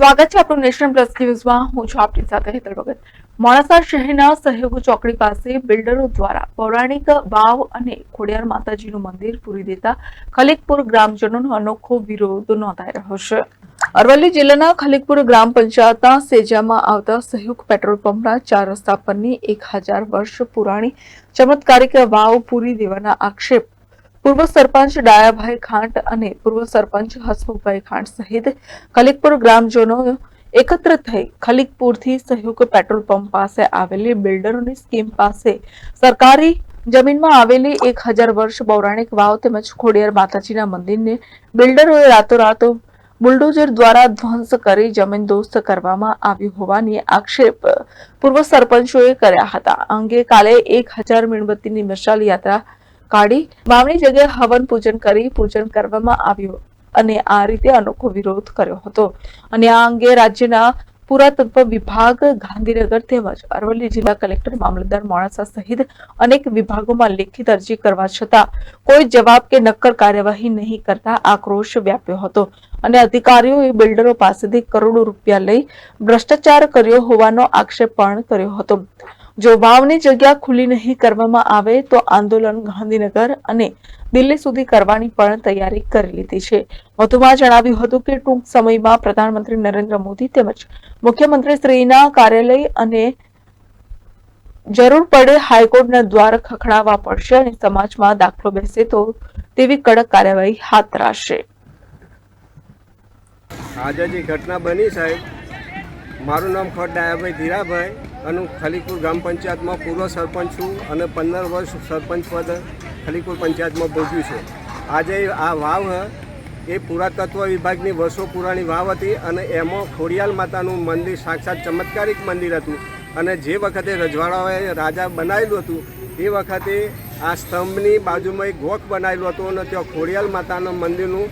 સ્વાગત છે આપણું નેશન પ્લસ ન્યૂઝમાં. હું છું આપની સાથે હેતલ ભગત. મોડાસા શહેરના સહયોગ ચોકડી પાસે બિલ્ડરો દ્વારા પૌરાણિક વાવ અને ખોડિયાર માતાજીનું મંદિર પૂરી દેતા ખલીકપુર ગ્રામજનોનો અનોખો વિરોધ નોંધાઈ રહ્યો છે. અરવલ્લી જિલ્લાના ખલીકપુર ગ્રામ પંચાયતના સેજામાં આવતા સહયોગ પેટ્રોલ પંપના ચાર રસ્તા પરની એક હજાર વર્ષ પુરાણી ચમત્કારિક વાવ પૂરી દેવાના આક્ષેપ પૂર્વ સરપંચ ડાયાભાઈ ખાંટ અને પૂર્વ સરપંચ હસમુખભાઈ ખાંટ સહિત ખલીકપુર ગ્રામજનો એકત્ર થઈ ખલીકપુરથી સહયોગ પેટ્રોલ પંપ પાસે આવેલી બિલ્ડરોની સ્કીમ પાસે સરકારી જમીનમાં આવેલી એક હજાર વર્ષ પૌરાણિક વાવ તેમજ ખોડિયાર માતાજીના મંદિરને બિલ્ડરોએ રાતોરાત બુલડોઝર દ્વારા ધ્વંસ કરી જમીન દોસ્ત કરવામાં આવ્યું હોવાની આક્ષેપ પૂર્વ સરપંચોએ કર્યા હતા. અંગે કાલે એક હજાર મીણબત્તીની મશાલ યાત્રા કાઢી વાવણી જગ્યાએ હવન પૂજન કરી પૂજન કરવામાં આવ્યું અને આ રીતે અનોખો વિરોધ કર્યો હતો. અને આ અંગે રાજ્યના પુરાતત્વ વિભાગ, ગાંધીનગર તેમજ અરવલ્લી જિલ્લા કલેક્ટર, મામલતદાર મોડાસા સહિત અનેક વિભાગોમાં લેખિત અરજી કરવા છતાં કોઈ જવાબ કે નક્કર કાર્યવાહી નહીં કરતા આક્રોશ વ્યાપ્યો હતો. અને અધિકારીઓએ બિલ્ડરો પાસેથી કરોડો રૂપિયા લઈ ભ્રષ્ટાચાર કર્યો હોવાનો આક્ષેપ પણ કર્યો હતો. જો વાવની જગ્યા ખુલ્લી નહીં કરવામાં આવે તો આંદોલન ગાંધીનગર અને દિલ્હી સુધી કરવાની પણ તૈયારી કરી લીધી છે. વધુમાં જણાવ્યું હતું કે ટૂંક સમયમાં પ્રધાનમંત્રી નરેન્દ્ર મોદી તેમજ મુખ્યમંત્રી કાર્યાલય અને જરૂર પડે હાઈકોર્ટના દ્વાર ખખડાવવા પડશે અને સમાજમાં દાખલો બેસે તો તેવી કડક કાર્યવાહી હાથ ધરાશે. આજે જે ઘટના બની સાહેબ, મારું નામ ખોટ ડાયાભાઈ ધીરાભાઈ. અને ખલીપુર ગ્રામ પંચાયતમાં પૂર્વ સરપંચ છું અને પંદર વર્ષ સરપંચ પદ ખલીપુર પંચાયતમાં ભોગ્યું છે. આજે આ વાવ એ પુરાતત્વ વિભાગની વર્ષો પુરાણી વાવ હતી અને એમાં ખોડિયાલ માતાનું મંદિર સાક્ષાત ચમત્કારિક મંદિર હતું અને જે વખતે રજવાડાઓએ રાજા બનાવેલું હતું, એ વખતે આ સ્તંભની બાજુમાં એક ગોખ બનાવેલો હતો અને ત્યાં ખોડિયાલ માતાના મંદિરનું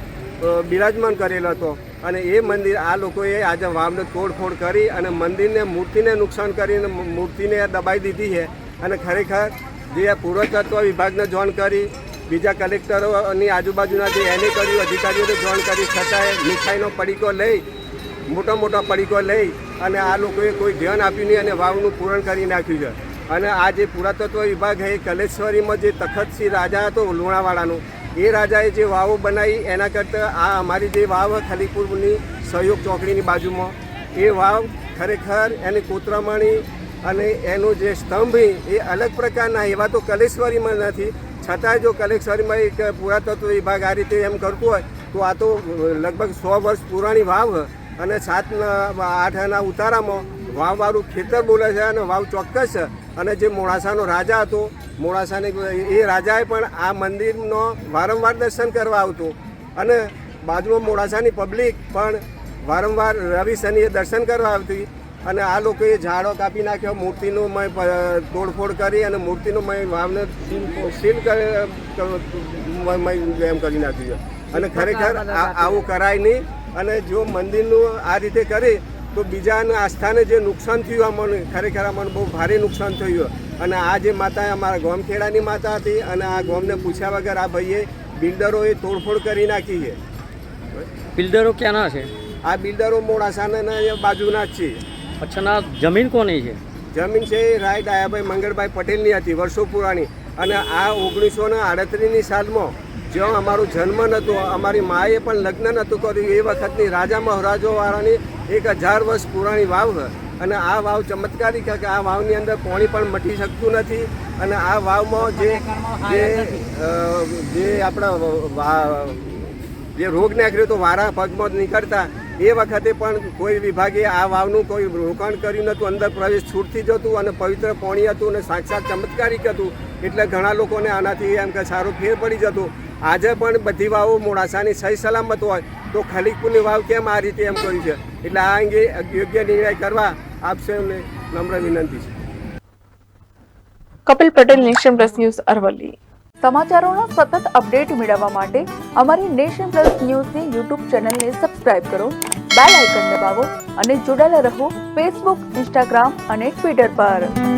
બિરાજમાન કરેલો હતો. અને એ મંદિર આ લોકોએ આજે વાવને તોડફોડ કરી અને મંદિરને મૂર્તિને નુકસાન કરીને મૂર્તિને દબાઈ દીધી છે. અને ખરેખર જે પુરાતત્વ વિભાગને જોઈન કરી, બીજા કલેક્ટરોની આજુબાજુના જે એને કર્યું, અધિકારીઓને જાણ કરી, છતાંય મીઠાઈનો પડીકો લઈ, મોટા મોટા પડીકો લઈ અને આ લોકોએ કોઈ ધ્યાન આપ્યું નહીં અને વાવનું પૂરણ કરી નાખ્યું છે. અને આ જે પુરાતત્વ વિભાગ છે, એ કલેશ્વરીમાં જે તખતસિંહ રાજા હતો લુણાવાડાનો એ રાજાએ જે વાવો બનાવી, એના કરતાં આ અમારી જે વાવ ખલીપુરની સહયોગ ચોકડીની બાજુમાં, એ વાવ ખરેખર એની કોતરામણી અને એનો જે સ્તંભ એ અલગ પ્રકારના એવા તો કલેશ્વરીમાં નથી. છતાંય જો કલેશ્વરીમાં એક પુરાતત્વ વિભાગ આ રીતે એમ કરતું હોય, તો આ તો લગભગ સો વર્ષ પુરાણી વાવ અને સાતના, આઠના ઉતારામાં વાવવાળું ખેતર બોલે છે અને વાવ ચોક્કસ અને જે મોડાસાનો રાજા હતો મોડાસાને એ રાજાએ પણ આ મંદિરનો વારંવાર દર્શન કરવા આવતો. અને બાજુમાં મોડાસાની પબ્લિક પણ વારંવાર રવિ શનિએ દર્શન કરવા આવતી. અને આ લોકોએ ઝાડો કાપી નાખ્યો મૂર્તિનું મેં તોડફોડ કરી અને મૂર્તિનું મેં વાવને સીલ એમ કરી નાખ્યું અને ખરેખર આવું કરાય નહીં. અને જો મંદિરનું આ રીતે કરે તો બીજાના આસ્થાને જે નુકસાન થયું અમને ખરેખર અમને બહુ ભારે નુકસાન થયું. અને આ જે માતા અમારા ગોમખેડાની માતા હતી અને આ ગોમને પૂછ્યા વગર આ ભાઈએ બિલ્ડરોએ તોડફોડ કરી નાખી છે. બિલ્ડરો ક્યાંના છે? આ બિલ્ડરો મોડાસાના બાજુના જ છે. અચ્છાના જમીન કોની છે? જમીન છે એ રાય ડાયાભાઈ મંગળભાઈ પટેલની હતી વર્ષો પુરાણી. અને આ ઓગણીસો ને આડત્રીસની સાલમાં જ્યાં અમારું જન્મ નહોતો, અમારી માએ પણ લગ્ન નહોતું કર્યું. એ વખતની રાજા મહારાજોવાળાની એક હજાર વર્ષ પુરાણી વાવ અને આ વાવ ચમત્કારી છે કે આ વાવની અંદર પાણી પણ મટી શકતું નથી. અને આ વાવમાં જે જે આપણા જે રોગ નીકળ્યો તો વારા પગમાં નીકળતા. એ વખતે પણ કોઈ વિભાગે આ વાવનું કોઈ રોકાણ કર્યું નહોતું. અંદર પ્રવેશ છૂટથી જતું અને પવિત્ર પાણી હતું અને સાક્ષાત ચમત્કારિક હતું. એટલે ઘણા લોકોને આનાથી એમ કે સારો ફેર પડી જતો. આજે પણ બધી વાવો મોડાસાની સહી સલામત હોય તો ખલીકપુરની વાવ કેમ આ રીતે એમ કર્યું છે? એટલે આ અંગે યોગ્ય નિર્ણય કરવા આપશે એમને નમ્ર વિનંતી છે. Kapil Patel, nation plus news Aravalli. સમાચારોના સતત અપડેટ મેળવવા માટે અમારી નેશન પ્લસ ન્યૂઝની યુટ્યુબ ચેનલને સબસ્ક્રાઇબ કરો, બેલ આઇકન દબાવો અને જોડાયેલા રહો ફેસબુક, ઇન્સ્ટાગ્રામ અને ટ્વિટર પર.